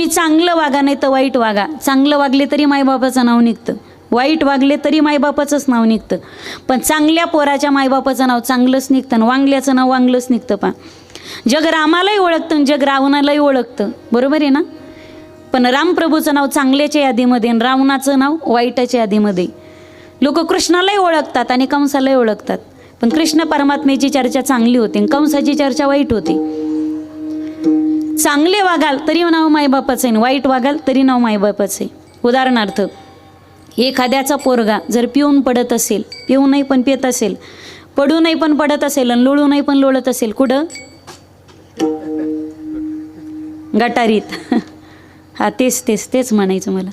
तुम्ही चांगलं वागा नाही तर वाईट वागा. चांगलं वागले तरी मायबापाचं नाव निघतं. वाईट वागले तरी मायबापाचंच नाव निघतं. पण चांगल्या पोराच्या मायबापाचं नाव चांगलंच निघतं आणि वांगल्याचं नाव वांगलंच निघतं पा जग रामालाही ओळखतं आणि जग रावणालाही ओळखतं. बरोबर आहे ना? पण रामप्रभूचं नाव चांगल्याच्या यादीमध्ये आणि रावणाचं नाव वाईटाच्या यादीमध्ये. लोक कृष्णालाही ओळखतात आणि कंसालाही ओळखतात. पण कृष्ण परमात्म्याची चर्चा चांगली होती आणि कंसाची चर्चा वाईट होती. चांगले वागाल तरी नाव मायबापाचं आहे. वाईट वागाल तरी नाव मायबापाचं आहे. उदाहरणार्थ एखाद्याचा पोरगा जर पिऊन पडत असेल पिऊनही पण पित असेल पडूनही पण पडत असेल आणि लोळूनही पण लोळत असेल कुठं? गटारीत. हा तेच तेच तेच म्हणायचं मला.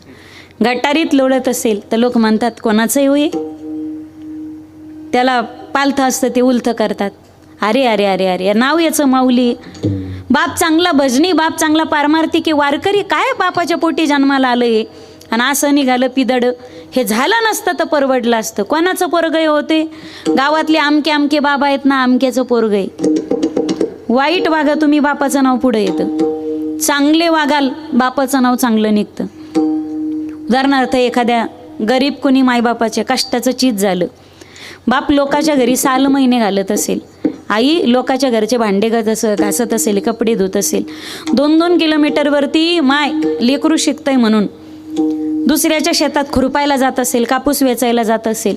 गटारीत लोळत असेल तर लोक म्हणतात कोणाचंही होय त्याला पालथं असतं ते उलथं करतात. अरे अरे अरे अरे नाव याचं माऊली. बाप चांगला भजनी बाप चांगला पारमार्थी की वारकरी काय बापाच्या पोटी जन्माला आलं हे? आणि असं निघालं पिदड. हे झालं नसतं तर परवडलं असतं. कोणाचं पोरगय होते? गावातले आमके आमके बाबा आहेत ना आमक्याचं पोरगय वाईट वागा तुम्ही बापाचं नाव पुढं येतं. चांगले वागाल बापाचं नाव चांगलं निघतं. उदाहरणार्थ एखाद्या गरीब कोणी मायबापाच्या कष्टाचं चीज झालं. बाप लोकाच्या घरी साल महिने घालत असेल. आई लोकाच्या घरचे भांडे घात असं घासत असेल कपडे धुत असेल. दोन दोन किलोमीटरवरती माय लेकरू शिकतंय म्हणून. दुसऱ्याच्या शेतात खुरपायला जात असेल कापूस वेचायला जात असेल.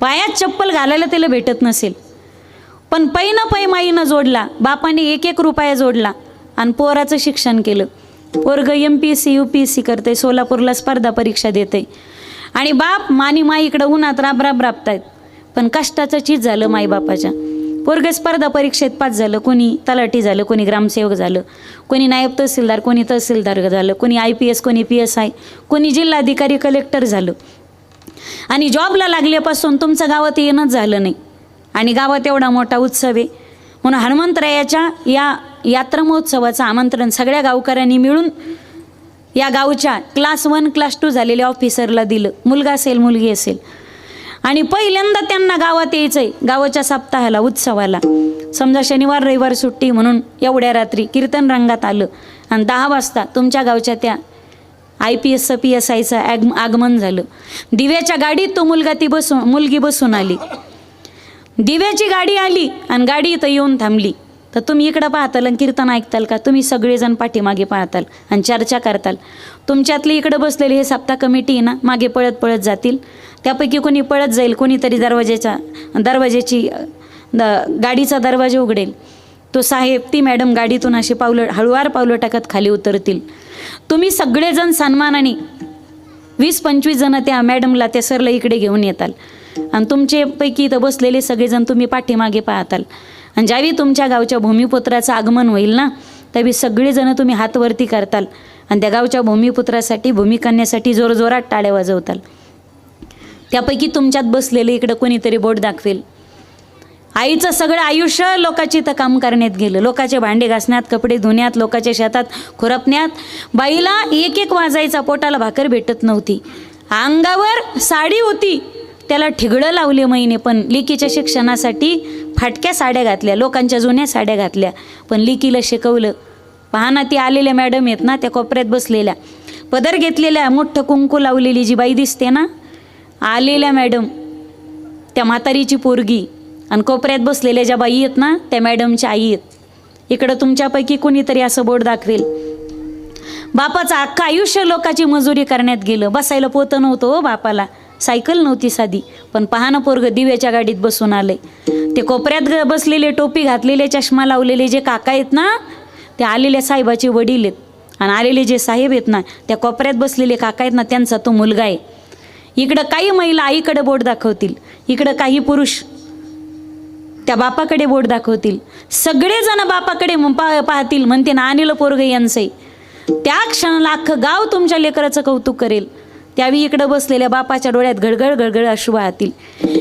पायात चप्पल घालायला त्याला भेटत नसेल. पण पै न पै माईनं जोडला बापाने एक एक रुपया जोडला आणि पोराचं शिक्षण केलं. पोरग M P S C U P S C करते सोलापूरला स्पर्धा परीक्षा देते आणि बाप मानी माई इकडं उन्हात राब राब राबतायत. पण कष्टाचं चीज झालं माईबापाच्या. पोरग स्पर्धा परीक्षेत पास झालं कोणी तलाठी झालं कोणी ग्रामसेवक झालं कोणी नायब तहसीलदार कोणी तहसीलदार झालं कोणी आय पी एस कोणी पी एस आय कोणी जिल्हाधिकारी कलेक्टर झालं. आणि जॉबला लागल्यापासून तुमचं गावात येणंच झालं नाही. आणि गावात एवढा मोठा उत्सव आहे. म्हणून हनुमंतरायाच्या या यात्रा महोत्सवाचं आमंत्रण सगळ्या गावकऱ्यांनी मिळून या गावच्या क्लास वन क्लास टू झालेल्या ऑफिसरला दिलं. मुलगा असेल मुलगी असेल. आणि पहिल्यांदा त्यांना गावात यायचं आहे गावाच्या सप्ताहाला उत्सवाला. समजा शनिवार रविवार सुट्टी म्हणून एवढ्या रात्री कीर्तन रंगात आलं. आणि दहा वाजता तुमच्या गावच्या त्या आय पी एसचं पी एस आयचं आग आगमन झालं. दिव्याच्या गाडीत तो मुलगा ती बसून मुलगी बसून आली. दिव्याची गाडी आली आणि गाडी इथं येऊन थांबली. तर तुम्ही इकडं पाहताल आणि कीर्तन ऐकताल का? तुम्ही सगळेजण पाठीमागे पाहताल आणि चर्चा करताल. तुमच्यातली इकडं बसलेली हे सप्ताह कमिटी आहे ना मागे पळत पळत जातील. त्यापैकी कोणी पळत जाईल कोणीतरी दरवाजेच्या दरवाजेची द गाडीचा दरवाजा उघडेल. तो साहेब ती मॅडम गाडीतून अशी पावलं हळुवार पावलं टाकत खाली उतरतील. तुम्ही सगळेजण सन्मानाने वीस पंचवीस जण त्या मॅडमला त्या सरला इकडे घेऊन येताल. आणि तुमचेपैकी इथं बसलेले सगळेजण तुम्ही पाठीमागे पाहताल. आणि ज्यावेळी तुमच्या गावच्या भूमिपुत्राचं आगमन होईल ना त्यावेळी सगळेजण तुम्ही हातवरती करताल. आणि त्या गावच्या भूमिपुत्रासाठी भूमिकन्यासाठी जोरजोरात टाळ्या वाजवताल. त्यापैकी तुमच्यात बसलेले इकडं कोणीतरी बोट दाखवेल. आईचं सगळं आयुष्य लोकाची तर काम करण्यात गेलं. लोकाचे भांडे घासण्यात कपडे धुण्यात लोकाच्या शेतात खुरपण्यात. बाईला एक एक वाजायचा पोटाला भाकर भेटत नव्हती. अंगावर साडी होती. त्याला ठिगडं लावले महिने पण लिकीच्या शिक्षणासाठी फाटक्या साड्या घातल्या लोकांच्या जुन्या साड्या घातल्या. पण लिकीला शिकवलं पाहना ती आलेल्या मॅडम आहेत ना त्या कोपऱ्यात बसलेल्या. पदर घेतलेल्या मोठं कुंकू लावलेली जी बाई दिसते ना आलेल्या मॅडम त्या म्हातारीची पोरगी आणि कोपऱ्यात बसलेल्या ज्या बाई आहेत ना त्या मॅडमच्या आई आहेत. इकडं तुमच्यापैकी कोणीतरी असं बोर्ड दाखवेल. बापाचं अख्खं आयुष्य लोकाची मजुरी करण्यात गेलं. बसायला पोतं नव्हतं हो बापाला. सायकल नव्हती साधी पण पहाणं पोरग दिव्याच्या गाडीत बसून आले ते कोपऱ्यात ग- बसलेले टोपी घातलेले चष्मा लावलेले जे काका आहेत ना ते आलेल्या साहेबाचे वडील आहेत. आणि आलेले जे साहेब आहेत ना त्या कोपऱ्यात बसलेले काका आहेत ना त्यांचा तो मुलगा आहे. इकडं काही महिला आईकडे बोट दाखवतील इकडं काही पुरुष त्या बापाकडे बोट दाखवतील. सगळेजण बापाकडे पा पाहतील म्हणते ना अनिल पोरग यांचंही त्या क्षणाला अख्खं गाव तुमच्या लेकराचं कौतुक करेल. त्यावेळी इकडं बसलेल्या बापाच्या डोळ्यात गडगड गडगड अश्रू वाहतील.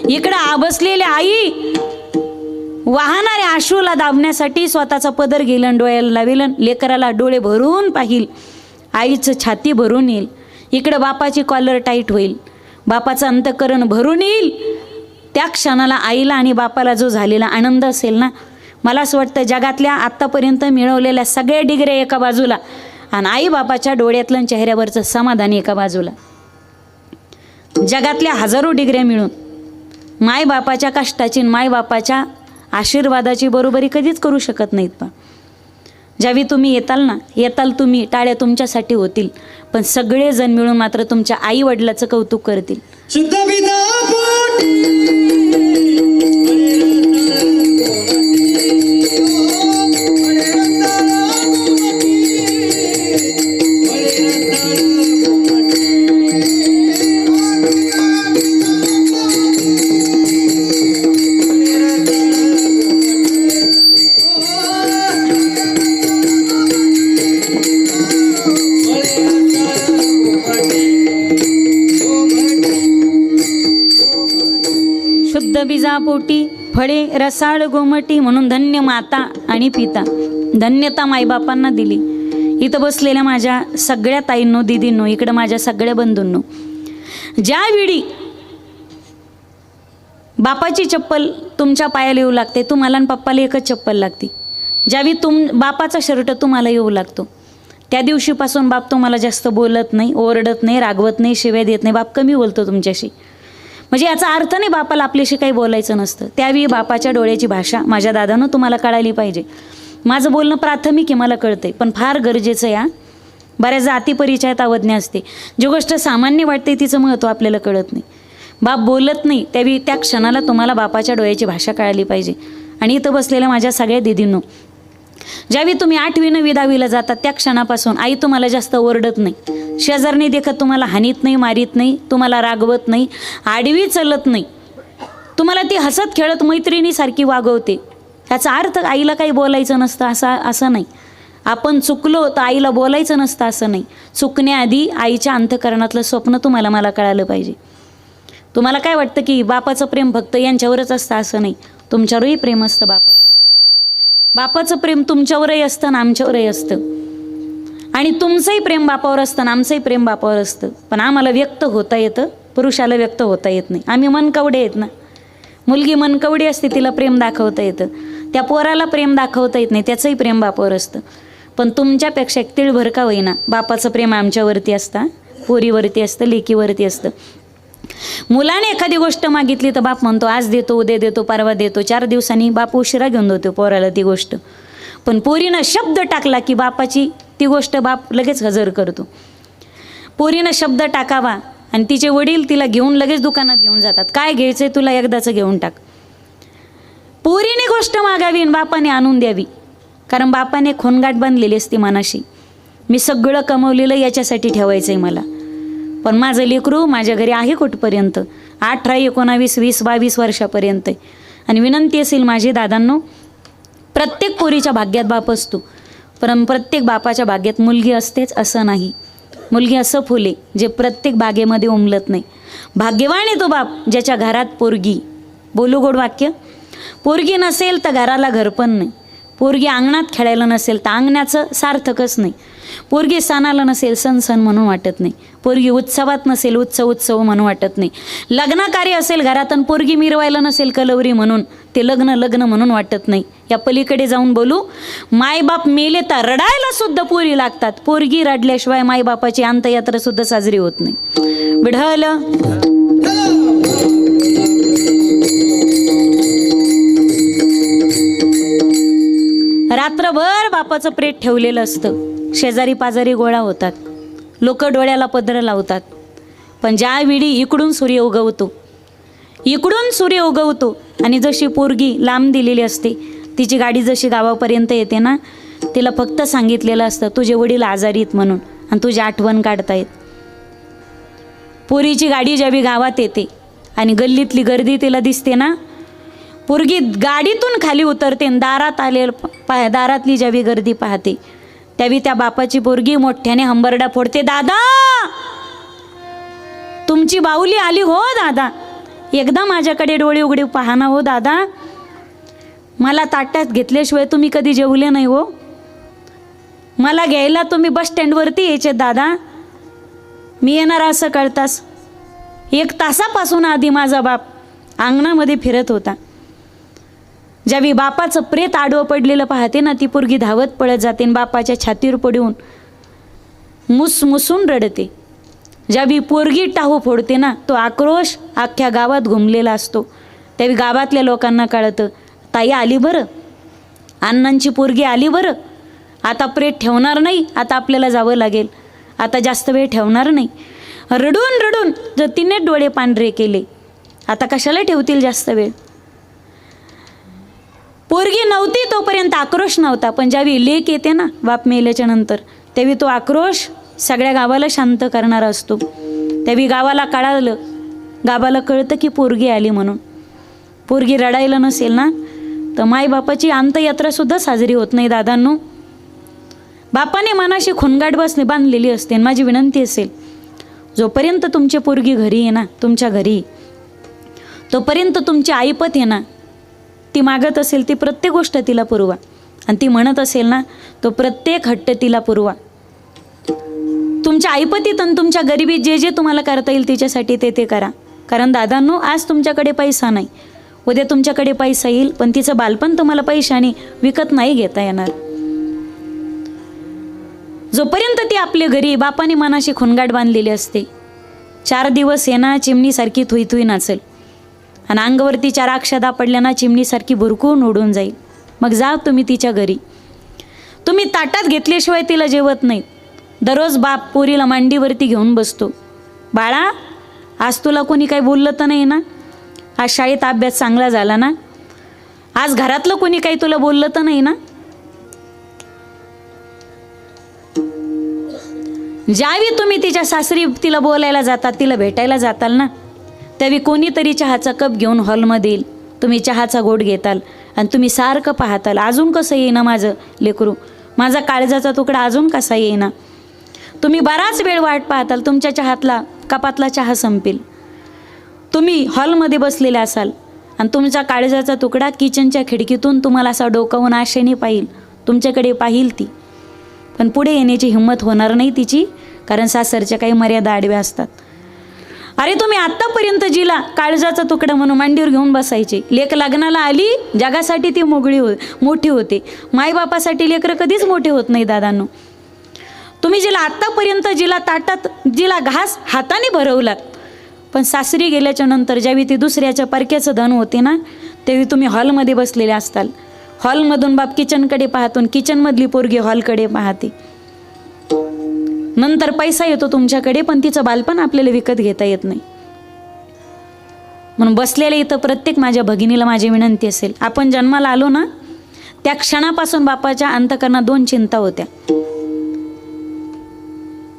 इकडं बसलेल्या आई वाहणाऱ्या अश्रूला दाबण्यासाठी स्वतःचा पदर गेलं डोळ्याला लावेलन लेकराला डोळे भरून पाहिल. आईचं छाती भरून येईल. इकडं बापाची कॉलर टाईट होईल. बापाचं अंतकरण भरून येईल. त्या क्षणाला आईला आणि बापाला जो झालेला आनंद असेल ना मला असं वाटतं जगातल्या आत्तापर्यंत मिळवलेल्या सगळ्या डिग्र्या एका बाजूला आणि आई बापाच्या डोळ्यातलं चेहऱ्यावरचं समाधान एका बाजूला. जगातल्या हजारो डिग्र्या मिळून मायबापाच्या कष्टाची मायबापाच्या आशीर्वादाची बरोबरी कधीच करू शकत नाहीत पा ज्यावेळी तुम्ही येताल ना येताल तुम्ही टाळ्या तुमच्यासाठी होतील. पण सगळेजण मिळून मात्र तुमच्या आई वडिलाचं कौतुक करतील. Oh शुद्ध बिजापोटी फळे रसाळ गोमटी म्हणून धन्य माता आणि पिता. धन्यता मायबापांना दिली. इथं बसलेल्या माझ्या सगळ्या ताईंनो दिदींनो इकडं माझ्या सगळ्या बंधूंनो ज्यावेळी बापाची चप्पल तुमच्या पायाला येऊ लागते तुम्हाला आणि पप्पाला एकच चप्पल लागते. ज्यावेळी तुम बापाचा शर्ट तुम्हाला येऊ लागतो त्या दिवशीपासून बाप तुम्हाला जास्त बोलत नाही ओरडत नाही रागवत नाही शिव्या देत नाही बाप कमी बोलतो तुमच्याशी. म्हणजे याचा अर्थ नाही बापाला आपल्याशी काही बोलायचं नसतं. त्यावेळी बापाच्या डोळ्याची भाषा माझ्या दादानं तुम्हाला कळाली पाहिजे. माझं बोलणं प्राथमिक आहे मला कळतंय. पण फार गरजेचं या बऱ्याच जाती परिचयात अवज्ञा असते. जी गोष्ट सामान्य वाटते तिचं महत्त्व आपल्याला कळत नाही. बाप बोलत नाही त्यावेळी त्या क्षणाला तुम्हाला बापाच्या डोळ्याची भाषा कळाली पाहिजे. आणि इथं बसलेल्या माझ्या सगळ्या दिदींनो ज्यावेळी तुम्ही आठवी नववी दहावीला जातात त्या क्षणापासून आई तुम्हाला जास्त ओरडत नाही. शेजारणी देखत तुम्हाला हानीत नाही मारीत नाही तुम्हाला रागवत नाही आडवी चलत नाही. तुम्हाला ती हसत खेळत मैत्रिणीसारखी वागवते. याचा अर्थ आईला काही बोलायचं नसतं असा असं नाही. आपण चुकलो तर आईला बोलायचं नसतं असं नाही. चुकण्याआधी आईच्या अंतकरणातलं स्वप्न तुम्हाला मला कळालं पाहिजे. तुम्हाला काय वाटतं की बापाचं प्रेम फक्त यांच्यावरच असतं असं नाही. तुमच्यावरही प्रेम असतं बापाचं. बापाचं प्रेम तुमच्यावरही असतं आणि आमच्यावरही असतं. आणि तुमचंही प्रेम बापावर असतं आणि आमचंही प्रेम बापावर असतं. पण आम्हाला व्यक्त होता येतं. पुरुषाला व्यक्त होता येत नाही. आम्ही मनकवडे आहेत ना. मुलगी मनकवडी असते तिला प्रेम दाखवता येतं. त्या पोराला प्रेम दाखवता येत नाही त्याचंही प्रेम बापावर असतं. पण तुमच्यापेक्षा एक तिळभर का होईना? बापाचं प्रेम आमच्यावरती असतं पोरीवरती असतं लेकीवरती असतं. मुलाने एखादी गोष्ट मागितली तर बाप म्हणतो आज देतो उद्या देतो परवा देतो चार दिवसांनी बाप उशिरा घेऊन देतो पोराला ती गोष्ट. पण पोरीनं शब्द टाकला की बापाची ती गोष्ट बाप लगेच हजर करतो. पोरीनं शब्द टाकावा आणि तिचे वडील तिला घेऊन लगेच दुकानात घेऊन जातात. काय घ्यायचंय तुला एकदाचं घेऊन टाक. पोरीने गोष्ट मागावी आणि बापाने आणून द्यावी. कारण बापाने खोनगाट बांधलेली असते मनाशी. मी सगळं कमवलेलं याच्यासाठी ठेवायचं आहे मला. पण माझं लेकरू माझ्या घरी आहे कुठपर्यंत? अठरा एकोणावीस वीस बावीस वर्षापर्यंत आहे. आणि विनंती असेल माझे दादांनो प्रत्येक पोरीच्या भाग्यात बाप असतो. परम प्रत्येक बापाच्या बागेत मुलगी असतेच असं नाही. मुलगी असं फुले जे प्रत्येक बागेमध्ये उमलत नाही. भाग्यवान आहे तो बाप ज्याच्या घरात पोरगी. बोलू गोड वाक्य? पोरगी नसेल तर घराला घर पण नाही. पोरगी अंगणात खेळायला नसेल तर अंगणाचं सार्थकच नाही. पोरगी सणाला नसेल सण सण म्हणून वाटत नाही. पोरगी उत्सवात नसेल उत्सव उत्सव म्हणून वाटत नाही. लग्नकार्य असेल घरात आणि पोरगी मिरवायला नसेल कलवरी म्हणून ते लग्न लग्न म्हणून वाटत नाही. या पलीकडे जाऊन बोलू मायबाप मेले तर रडायला सुद्धा पोरी लागतात. पोरगी रडल्याशिवाय मायबापाची अंतयात्रा सुद्धा साजरी होत नाही. विढल रात्रभर बापाचं प्रेत ठेवलेलं असतं. शेजारी पाजारी गोळा होतात. लोक डोळ्याला पदर लावतात. पण ज्यावेळी इकडून सूर्य उगवतो इकडून सूर्य उगवतो आणि जशी पोरगी लांब दिलेली असते तिची गाडी जशी गावापर्यंत येते ना तिला फक्त सांगितलेलं असतं तुझे वडील आजारी आहेत म्हणून आणि तुझी आठवण काढतायत. पोरीची गाडी ज्यावेळी गावात येते आणि गल्लीतली गर्दी तिला दिसते ना पोरगी गाडीतून खाली उतरते दारात आले पा दारातली ज्यावी गर्दी पाहते त्यावी त्या बापाची पोरगी मोठ्याने हंबरडा फोडते दादा! तुमची बाहुली आली हो दादा! एकदा माझ्याकडे डोळे उघडे पहा ना हो दादा! मला ताट्यात घेतल्याशिवाय तुम्ही कधी जेवले नाही हो! मला घ्यायला तुम्ही बस स्टँडवरती यायचे दादा! मी येणार असं कळतास एक तासापासून आधी माझा बाप अंगणामध्ये फिरत होता. ज्यावेळी बापाचं प्रेत आडवं पडलेलं पाहते ना ती पोरगी धावत पळत जाते आणि बापाच्या छातीवर पडून मुसमुसून रडते. ज्यावेळी पोरगी टाहू फोडते ना तो आक्रोश अख्ख्या गावात घुमलेला असतो. त्यावेळी गावातल्या लोकांना कळतं ताई आली बरं? अण्णांची पोरगी आली बरं? आता प्रेत ठेवणार नाही आता आपल्याला जावं लागेल. आता जास्त वेळ ठेवणार नाही. रडून रडून जर तिने डोळे पांढरे केले. आता कशाला ठेवतील जास्त वेळ? पोरगी नव्हती तोपर्यंत आक्रोश नव्हता पण ज्यावेळी लेक येते ना बाप मेल्याच्या नंतर त्यावेळी तो आक्रोश सगळ्या गावाला शांत करणारा असतो. त्यावेळी गावाला कळालं गावाला कळतं की पोरगी आली म्हणून. पोरगी रडायला नसेल ना तर मायबापाची अंतयात्रासुद्धा साजरी होत नाही दादांनो. बापाने मनाशी खुनगाट बसणे बांधलेली असते आणि माझी विनंती असेल जोपर्यंत तुमची पोरगी घरी आहे ना तुमच्या घरी तोपर्यंत तुमची आईपत आहे ना ती मागत असेल ती प्रत्येक गोष्ट तिला पुरवा. आणि ती म्हणत असेल ना तो प्रत्येक हट्ट तिला पुरवा. तुमच्या आईपतीत आणि तुमच्या गरिबीत जे जे तुम्हाला करता येईल तिच्यासाठी ते ते करा. कारण दादांनो आज तुमच्याकडे पैसा नाही. उद्या तुमच्याकडे पैसा येईल पण तिचं बालपण तुम्हाला पैशाने विकत नाही घेता येणार. जोपर्यंत ती आपले घरी बापाने मनाशी खुनगाट बांधलेली असते चार दिवस येना चिमणीसारखी थुई थुई नाचेल. आणि अंगावरती चार अक्षदा पडल्या ना चिमणीसारखी भुरकून उडून जाईल. मग जा तुम्ही तिच्या घरी. तुम्ही ताटात घेतल्याशिवाय तिला जेवत नाही. दररोज बाप पोरीला मांडीवरती घेऊन बसतो. बाळा आज तुला कोणी काही बोललं तर नाही ना? आज शाळेत अभ्यास चांगला झाला ना? आज घरातलं कोणी काही तुला बोललं तर नाही ना? ज्यावेळी तुम्ही तिच्या सासरी तिला बोलायला जातात तिला भेटायला जाताल ना? त्यावेळी कोणीतरी चहाचा कप घेऊन हॉलमध्ये येईल तुम्ही चहाचा गोड घेताल आणि तुम्ही सारखं पाहताल. अजून कसं येईना माझं लेकरू? माझा काळजाचा तुकडा अजून कसा येईना? तुम्ही बराच वेळ वाट पाहताल तुमच्या चहातला कपातला चहा संपेल. तुम्ही हॉलमध्ये बसलेले असाल आणि तुमचा काळजाचा तुकडा किचनच्या खिडकीतून तुम्हाला असा डोकावून आशेने पाहिल. तुमच्याकडे पाहिल ती. पण पुढे येण्याची हिंमत होणार नाही तिची कारण सासरच्या काही मर्यादा आडव्या असतात. अरे तुम्ही आत्तापर्यंत जिला काळजाचा तुकडा म्हणून मांडीवर घेऊन बसायचे. लेक लग्नाला आली जगासाठी ती मोगळी हो मोठी होते. मायबापासाठी लेकरं कधीच मोठे होत नाही दादांनो. तुम्ही जिला आत्तापर्यंत जिला ताटात जिला घास हाताने भरवलात. पण सासरी गेल्याच्यानंतर ज्यावेळी ती दुसऱ्याच्या परक्याचं धन होते ना त्यावेळी तुम्ही हॉलमध्ये बसलेले असताल. हॉलमधून बाप किचनकडे पाहतो किचनमधली पोरगी हॉलकडे पाहते. नंतर पैसा येतो तुमच्याकडे पण तिचं बालपण आपल्याला विकत घेता येत नाही. म्हणून बसलेल्या इथं प्रत्येक माझ्या भगिनीला माझी विनंती असेल आपण जन्माला आलो ना त्या क्षणापासून बापाच्या अंतकरणात दोन चिंता होत्या.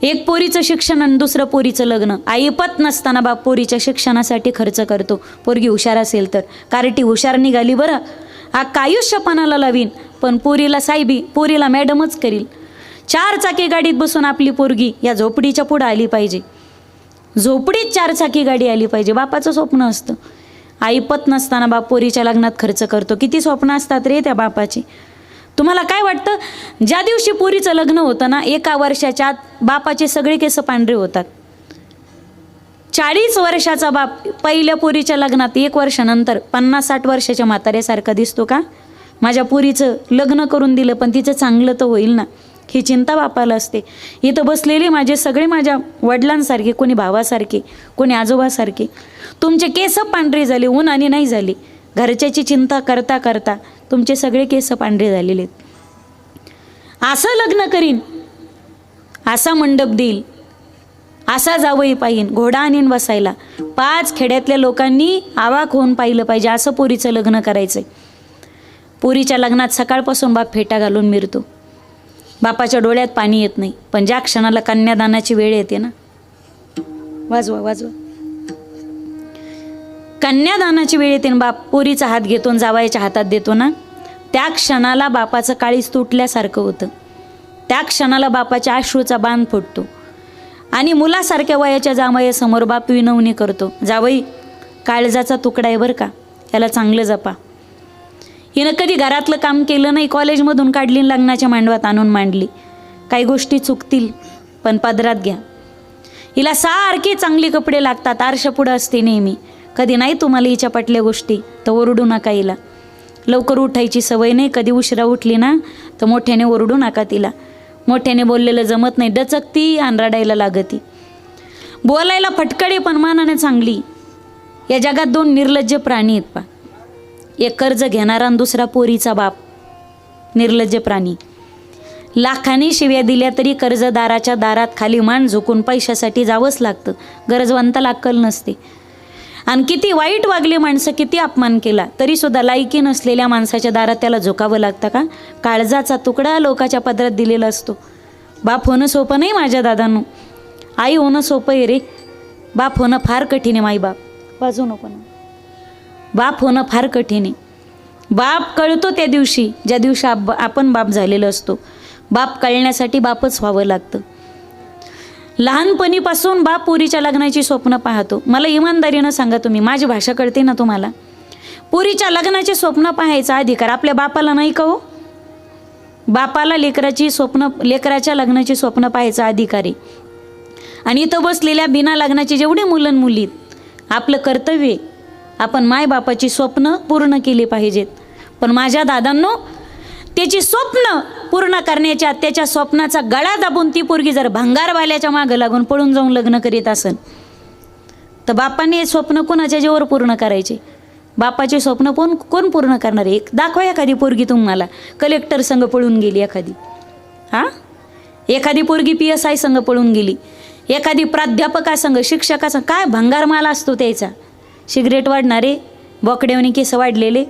एक पोरीचं शिक्षण आणि दुसरं पोरीचं लग्न. आईपत नसताना बाप पोरीच्या शिक्षणासाठी खर्च करतो. पोरगी हुशार असेल तर. कारटी हुशार निघाली बरं. अख्खा आयुष्यपणाला लावीन. पण पोरीला साहेबी पोरीला मॅडमच करील. चार चाकी गाडीत बसून आपली पोरगी या झोपडीच्या पुढं आली पाहिजे. झोपडीत चार चाकी गाडी आली पाहिजे. बापाचं स्वप्न असतं. आईपत नसताना बाप पोरीच्या लग्नात खर्च करतो. किती स्वप्न असतात रे त्या बापाची. तुम्हाला काय वाटतं? ज्या दिवशी पोरीचं लग्न होतं ना एका वर्षाच्या आत बापाचे सगळे केस पांढरे होतात. चाळीस वर्षाचा बाप पहिल्या पोरीच्या लग्नात एक वर्षानंतर पन्नास साठ वर्षाच्या म्हाताऱ्यासारखा दिसतो का? माझ्या पोरीचं लग्न करून दिलं पण तिचं चांगलं तर होईल ना. ही चिंता बापाला असते. इथं बसलेले माझे सगळे माझ्या वडिलांसारखे कोणी भावासारखे कोणी आजोबासारखे. तुमचे केस पांढरे झाले ऊन आणि नाही झाले. घरच्याची चिंता करता करता तुमचे सगळे केस पांढरे झालेले आहेत. असं लग्न करीन असा मंडप देईल असा जावई पाहिन घोडा आणीन बसायला. पाच खेड्यातल्या लोकांनी आवाक होऊन पाहिलं पाहिजे असं पोरीचं लग्न करायचं आहे पोरीच्या लग्नात सकाळपासून बाप फेटा घालून मिरतो. बापाच्या डोळ्यात पाणी येत नाही. पण ज्या क्षणाला कन्यादानाची वेळ येते ना वाजवा वाजवा. कन्यादानाची वेळ येते ना बाप पोरीचा हात घेतो आणि जावायच्या हातात देतो ना त्या क्षणाला बापाचं काळीच तुटल्यासारखं होतं. त्या क्षणाला बापाच्या अश्रूचा बांध फुटतो. आणि मुलासारख्या वयाच्या जावयासमोर बाप विनवणी करतो. जावई काळजाचा तुकडा आहे बरं का? याला चांगलं जपा. हिनं कधी घरातलं काम केलं नाही कॉलेजमधून काढली लग्नाच्या मांडवात आणून मांडली. काही गोष्टी चुकतील पण पदरात घ्या. हिला सारखे चांगले कपडे लागतात आरशापुढं असते नेहमी. कधी नाही तुम्हाला हिच्या पटल्या गोष्टी तर ओरडू नका हिला. लवकर उठायची सवय नाही कधी उशिरा उठली ना तर मोठ्याने ओरडू नका तिला. मोठ्याने बोललेलं जमत नाही डचकती आणि रडायला लागती. बोलायला फटकडे पण मानाने चांगली. या जगात दोन निर्लज्ज प्राणी आहेत पा एक कर्ज घेणारा आणि दुसरा पोरीचा बाप. निर्लज्ज प्राणी. लाखाने शिव्या दिल्या तरी कर्जदाराच्या दारात खाली मान झुकून पैशासाठी जावंच लागतं. गरजवंताला अक्कल नसते. आणि किती वाईट वागले माणसं किती अपमान केला. तरी सुद्धा लायकी नसलेल्या माणसाच्या दारात त्याला झोकावं लागतं का? काळजाचा तुकडा लोकाच्या पदरात दिलेला असतो. बाप होणं सोपं नाही माझ्या दादांनो. आई होणं सोपं आहे रे. बाप होणं फार कठीण आहे माई बाप वाजू नको ना. बाप होणं फार कठीण आहे. बाप कळतो त्या दिवशी ज्या दिवशी आप आपण बाप झालेलो असतो. बाप कळण्यासाठी बापच व्हावं लागतं. लहानपणीपासून बाप पुरीच्या लग्नाची स्वप्न पाहतो. मला इमानदारीनं सांगा तुम्ही माझी भाषा कळते ना तुम्हाला? पुरीच्या लग्नाचे स्वप्न पाहायचा अधिकार आपल्या बापाला नाही का हो? बापाला लेकराची स्वप्न लेकराच्या लग्नाची स्वप्न पाहायचा अधिकार आहे. आणि इथं बसलेल्या बिना लग्नाची जेवढी मुलं मुलीत मुली आपलं कर्तव्य आहे. आपण मायबापाची स्वप्न पूर्ण केली पाहिजेत. पण माझ्या दादांनो त्याची स्वप्न पूर्ण करण्याच्या त्याच्या स्वप्नाचा गळा दाबून ती पोरगी जर भंगारवाल्याच्या मागं लागून पळून जाऊन लग्न करीत असन तर बापाने हे स्वप्न कोणाच्या जेवर पूर्ण करायचे? बापाचे स्वप्न कोण कोण पूर्ण करणार आहे? एक दाखवा एखादी पोरगी तुम्हाला. कलेक्टर संघ पळून गेली एखादी. हां? एखादी पोरगी पी एस आय संघ पळून गेली. एखादी प्राध्यापकासंघ शिक्षकासंघ काय भंगारमाल असतो त्याचा? सिगरेट वाढणारे बोकड्यावनी केस वाढलेले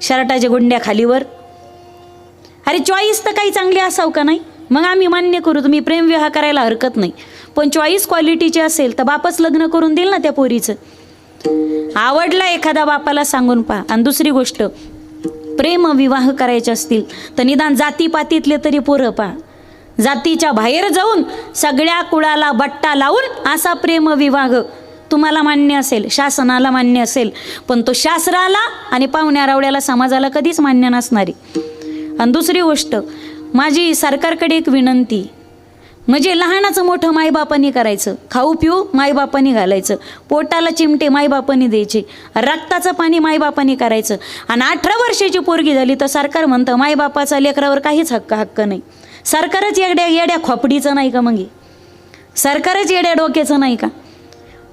शर्टाच्या गुंड्या खालीवर. अरे चॉईस तर काही चांगली असावं का नाही? मग आम्ही मान्य करू तुम्ही प्रेमविवाह करायला हरकत नाही. पण चॉईस क्वालिटीची असेल तर बापच लग्न करून देईल ना त्या पोरीचं. आवडला एखादा बापाला सांगून पहा. आणि दुसरी गोष्ट प्रेम विवाह करायचे असतील तर निदान जातीपातीतले तरी पोरं पहा. जातीच्या बाहेर जाऊन सगळ्या कुळाला बट्टा लावून असा प्रेमविवाह तुम्हाला मान्य असेल शासनाला मान्य असेल पण तो शास्त्राला आणि पाहुण्या रावड्याला समाजाला कधीच मान्य नसणारी. आणि दुसरी गोष्ट माझी सरकारकडे एक विनंती म्हणजे लहानाचं मोठं मायबापानी करायचं खाऊ पिऊ मायबापानी घालायचं पोटाला चिमटे मायबापानी द्यायचे रक्ताचं पाणी मायबापानी करायचं आणि अठरा वर्षाची पोरगी झाली तर सरकार म्हणतं मायबापाचा लेकरावर काहीच हक्क हक्क नाही. सरकारच येड्या येड्या खोपडीचं नाही का मग? सरकारच येड्या डोक्याचं नाही का?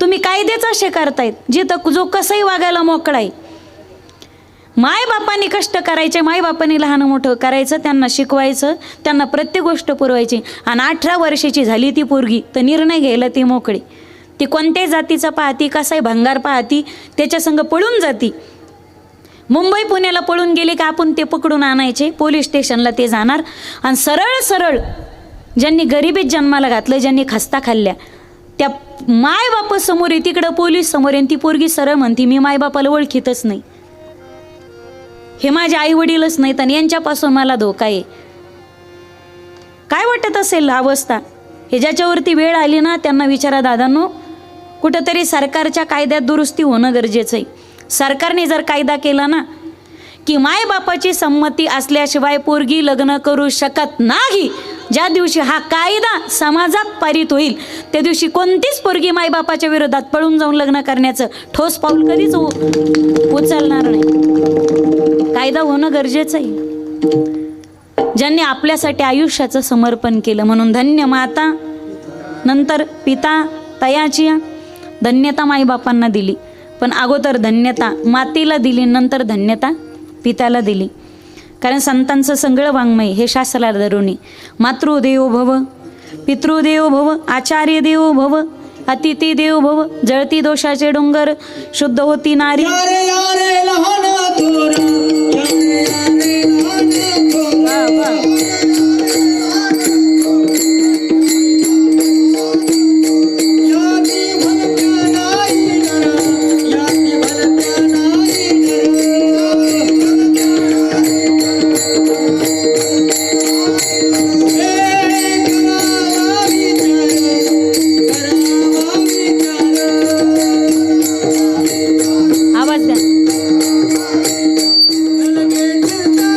तुम्ही कायदेच असे करतायत जिथं जो कसंही वागायला मोकळा आहे. मायबापांनी कष्ट करायचे मायबापांनी लहान मोठं करायचं त्यांना शिकवायचं त्यांना प्रत्येक गोष्ट पुरवायची. आणि अठरा वर्षाची झाली ती पोरगी तर निर्णय घ्यायला ती मोकळी. ती कोणत्याही जातीचा पाहती कसाही भंगार पाहती त्याच्यासंग पळून जाती. मुंबई पुण्याला पळून गेले की आपण ते पकडून आणायचे पोलीस स्टेशनला ते जाणार. आणि सरळ सरळ ज्यांनी गरिबीत जन्माला घातलं ज्यांनी खस्ता खाल्ल्या त्या मायबाप समोर आहे तिकडं पोलीस समोर आहे ती पोरगी सरळ म्हणती मी मायबापाला ओळखीतच नाही. हे माझे आई वडीलच नाहीत आणि यांच्यापासून मला धोका आहे. काय वाटत असेल अवस्था? हे ज्याच्यावरती वेळ आली ना त्यांना विचारा दादांनो कुठंतरी सरकारच्या कायद्यात दुरुस्ती होणं गरजेचं आहे. सरकारने जर कायदा केला ना की मायबापाची संमती असल्याशिवाय पोरगी लग्न करू शकत नाही ज्या दिवशी हा कायदा समाजात पारित होईल त्या दिवशी कोणतीच पोरगी मायबापाच्या विरोधात पळून जाऊन लग्न करण्याचं ठोस पाऊल कधीच उचलणार नाही. कायदा होणं गरजेचं आहे ज्यांनी आपल्यासाठी आयुष्याचं समर्पण केलं म्हणून धन्य माता नंतर पिता तयाची धन्यता माईबापांना दिली. पण अगोदर धन्यता मातेला दिली नंतर धन्यता पित्याला दिली. कारण संतांचं सगळं वाङ्मय हे शास्त्राला धरून मातृदेव भव पितृदेव भव आचार्य देव भव अतिथी देव भव जळती दोषाचे डोंगर शुद्ध होती नारी. यारे yeah you.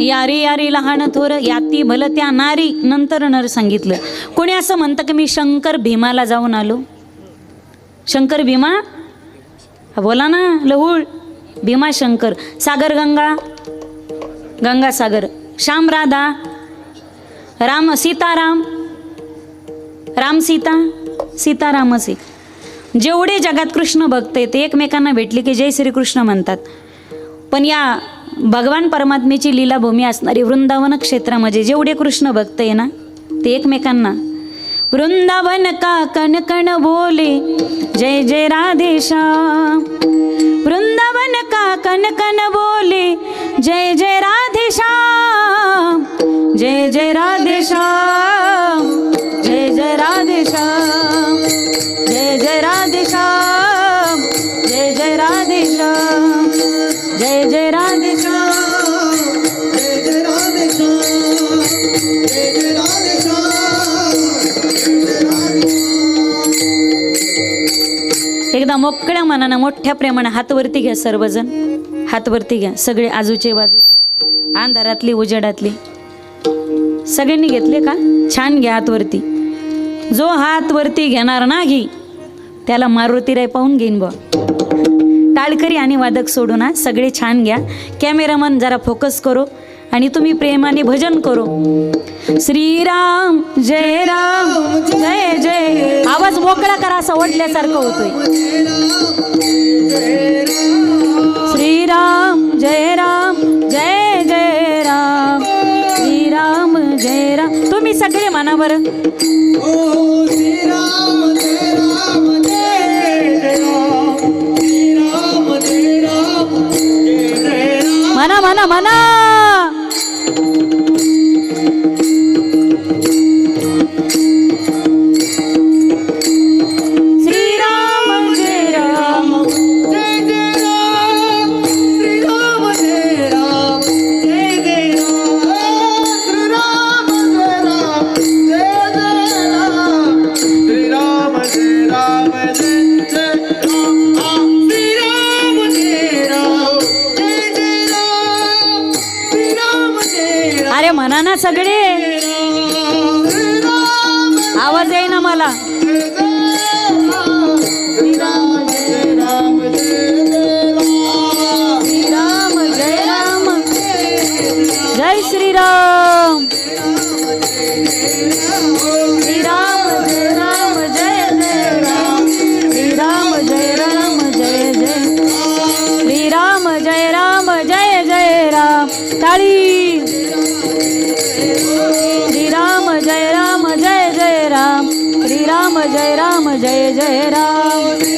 यारी यारी लहान थोर याती भल त्या नारी नंतर नर सांगितलं. कोणी असं म्हणतं की मी शंकर भीमाला जाऊन आलो? शंकर भीमा? बोला ना लहूळ. भीमा शंकर. सागर गंगा? गंगा सागर श्याम राधा? राम सीताराम? राम सीता? सीतारामच एक. जेवढे जगात कृष्ण भक्त आहेत ते एकमेकांना भेटले की जय श्रीकृष्ण म्हणतात. पण या भगवान परमात्मेची लीलाभूमी असणारी वृंदावन क्षेत्रामध्ये जेवढे कृष्ण भक्त आहे ना ते एकमेकांना वृंदावन का कण कण बोले? जय जय राधे वृंदावन का कण कण बोले? जय जय राधे जय जय राधे जय जय राधे जय जय राधे जय जय राधेशा. राधे एकदा मोकळ्या मनानं मोठ्या प्रेमानं हातवरती घ्या सर्वजण हातवरती घ्या सगळे आजूचे बाजूचे अंधारातली उजेडातली सगळ्यांनी घेतले का छान घ्या हातवरती जो हात वरती घेणार घे त्याला मारुतीराय पाहून घेईन बा टाळकरी आणि वादक सोडून ना सगळे छान घ्या. कॅमेरामन जरा फोकस करो आणि तुम्ही प्रेमाने भजन करो. श्रीराम जय राम जय जय. आवाज मोकळा करा असं ओढल्यासारखं होतोय. श्रीराम जय राम जय जय राम. श्रीराम जय राम. तुम्ही सगळे म्हणा बरं. म्हणा म्हणा ना सगळे. आवाज आहे ना मला श्रीराम. जय राम जय श्रीराम श्रीराम जय राम जय जय राम.